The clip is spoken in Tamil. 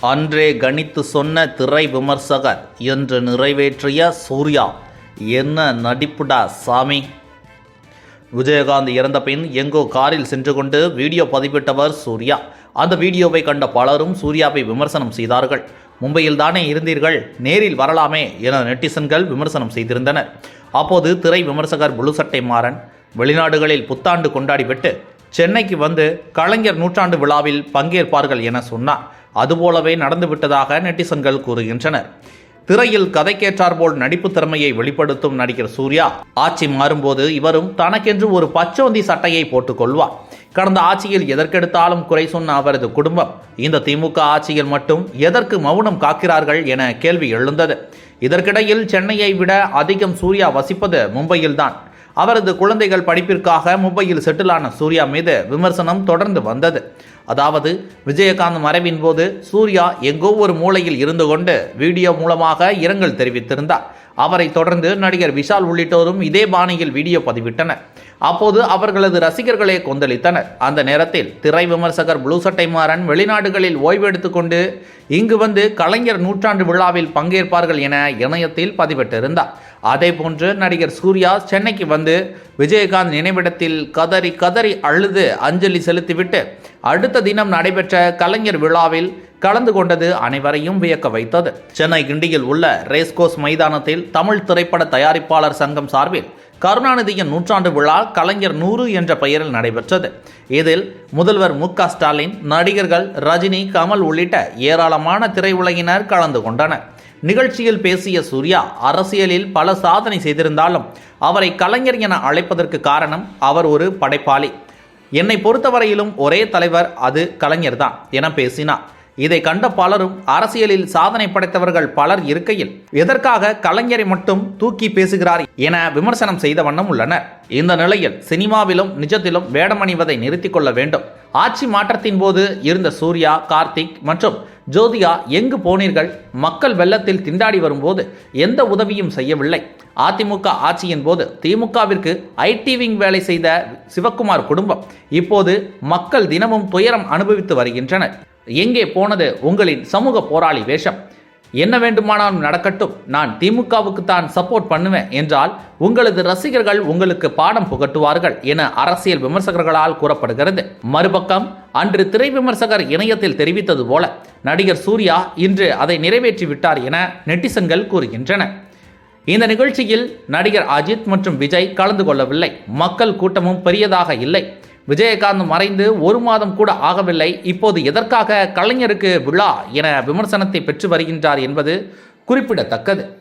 அன்றே கணித்து சொன்ன திரை விமர்சகர் என்று நிறைவேற்றிய சூர்யா. என்ன நடிப்புடா சாமி. விஜயகாந்த் இறந்த பின் எங்கோ காரில் சென்று கொண்டு வீடியோ பதிவிட்டவர் சூர்யா. அந்த வீடியோவை கண்ட பலரும் சூர்யாவை விமர்சனம் செய்தார்கள். மும்பையில் தானே இருந்தீர்கள் நேரில் வரலாமே என நெட்டிசன்கள் விமர்சனம் செய்திருந்தனர். அப்போது திரை விமர்சகர் புலுசட்டை மாறன் வெளிநாடுகளில் புத்தாண்டு கொண்டாடிவிட்டு சென்னைக்கு வந்து கலைஞர் நூற்றாண்டு விழாவில் பங்கேற்பார்கள் என சொன்னார். அதுபோலவே நடந்துவிட்டதாக நெட்டிசன்கள் கூறுகின்றனர். திரையில் கதைக்கேற்றாற்போல் நடிப்பு திறமையை வெளிப்படுத்தும் நடிகர் சூர்யா. ஆட்சி மாறும்போது இவரும் தனக்கென்று ஒரு பச்சோந்தி சட்டையை போட்டுக்கொள்வார் கடந்த ஆட்சியில் எதற்கெடுத்தாலும் குறை சொன்ன அவரது குடும்பம். இந்த திமுக ஆட்சியில் மட்டும் எதற்கு மௌனம் காக்கிறார்கள் என கேள்வி எழுந்தது. இதற்கிடையில் சென்னையை விட அதிகம் சூர்யா வசிப்பது மும்பையில்தான். அவரது குழந்தைகள் படிப்பிற்காக மும்பையில் செட்டிலான சூர்யா மீது விமர்சனம் தொடர்ந்து வந்தது. அதாவது விஜயகாந்த் மறைவின் போது சூர்யா எங்கோ ஒரு மூலையில் இருந்து கொண்டு வீடியோ மூலமாக இரங்கல் தெரிவித்திருந்தார். அவரை தொடர்ந்து நடிகர் விஷால் உள்ளிட்டோரும் இதே பாணியில் வீடியோ பதிவிட்டனர். அப்போது அவர்களது ரசிகர்களே கொந்தளித்தனர். அந்த நேரத்தில் திரை விமர்சகர் ப்ளூ சட்டை மாறன் வெளிநாடுகளில் ஓய்வெடுத்துக்கொண்டு இங்கு வந்து கலைஞர் நூற்றாண்டு விழாவில் பங்கேற்பார்கள் என இணையத்தில் பதிவிட்டிருந்தார். அதே போன்று நடிகர் சூர்யா சென்னைக்கு வந்து விஜயகாந்த் நினைவிடத்தில் கதறி கதறி அழுது அஞ்சலி செலுத்திவிட்டு அடுத்த தினம் நடைபெற்ற கலைஞர் விழாவில் கலந்து கொண்டது அனைவரையும் வியக்க வைத்தது. சென்னை கிண்டியில் உள்ள ரேஸ்கோஸ் மைதானத்தில் தமிழ் திரைப்பட தயாரிப்பாளர் சங்கம் சார்பில் கருணாநிதியின் நூற்றாண்டு விழா கலைஞர் நூறு என்ற பெயரில் நடைபெற்றது. இதில் முதல்வர் மு ஸ்டாலின் நடிகர்கள் ரஜினி கமல் உள்ளிட்ட ஏராளமான திரையுலகினர் கலந்து கொண்டனர். நிகழ்ச்சியில் பேசிய சூர்யா அரசியலில் பல சாதனை செய்திருந்தாலும் அவரை கலைஞர் என அழைப்பதற்கு காரணம் அவர் ஒரு படைப்பாளி. என்னை பொறுத்தவரையிலும் ஒரே தலைவர் அது கலைஞர்தான் என பேசினார். இதை கண்ட பலரும் அரசியலில் சாதனை படைத்தவர்கள் பலர் இருக்கையில் எதற்காக கலைஞரை மட்டும் தூக்கி பேசுகிறார் என விமர்சனம் செய்த வண்ணம் உள்ளனர். இந்த நிலையில் சினிமாவிலும் நிஜத்திலும் வேடமணிவதை நிறுத்திக் கொள்ள வேண்டும். ஆட்சி மாற்றத்தின் போது இருந்த சூர்யா கார்த்திக் மற்றும் ஜோதியா எங்கு போனீர்கள்? மக்கள் வெள்ளத்தில் திண்டாடி வரும்போது எந்த உதவியும் செய்யவில்லை. அதிமுக ஆட்சியின் போது திமுகவிற்கு ஐடி விங் வேலை செய்த சிவக்குமார் குடும்பம் இப்போது மக்கள் தினமும் துயரம் அனுபவித்து வருகின்றனர். எங்கே போனது? உங்களின் சமூக போராளி வேஷம். என்ன வேண்டுமானாலும் நடக்கட்டும். நான் திமுகவுக்கு தான் சப்போர்ட் பண்ணுவேன் என்றால் உங்களது ரசிகர்கள் உங்களுக்கு பாடம் புகட்டுவார்கள் என அரசியல் விமர்சகர்களால் கூறப்படுகிறது. மறுபக்கம் அன்று திரை விமர்சகர் இணையத்தில் தெரிவித்தது போல நடிகர் சூர்யா இன்று அதை நிறைவேற்றி விட்டார் என நெட்டிசன்கள் கூறுகின்றனர் இந்த நிகழ்ச்சியில் நடிகர் அஜித் மற்றும் விஜய் கலந்து கொள்ளவில்லை. மக்கள் கூட்டமும் பெரியதாக இல்லை. விஜயகாந்த் மறைந்து ஒரு மாதம் கூட ஆகவில்லை. இப்போது எதற்காக கலைஞருக்கு விழா என விமர்சனத்தை பெற்று வருகின்றார் என்பது குறிப்பிடத்தக்கது.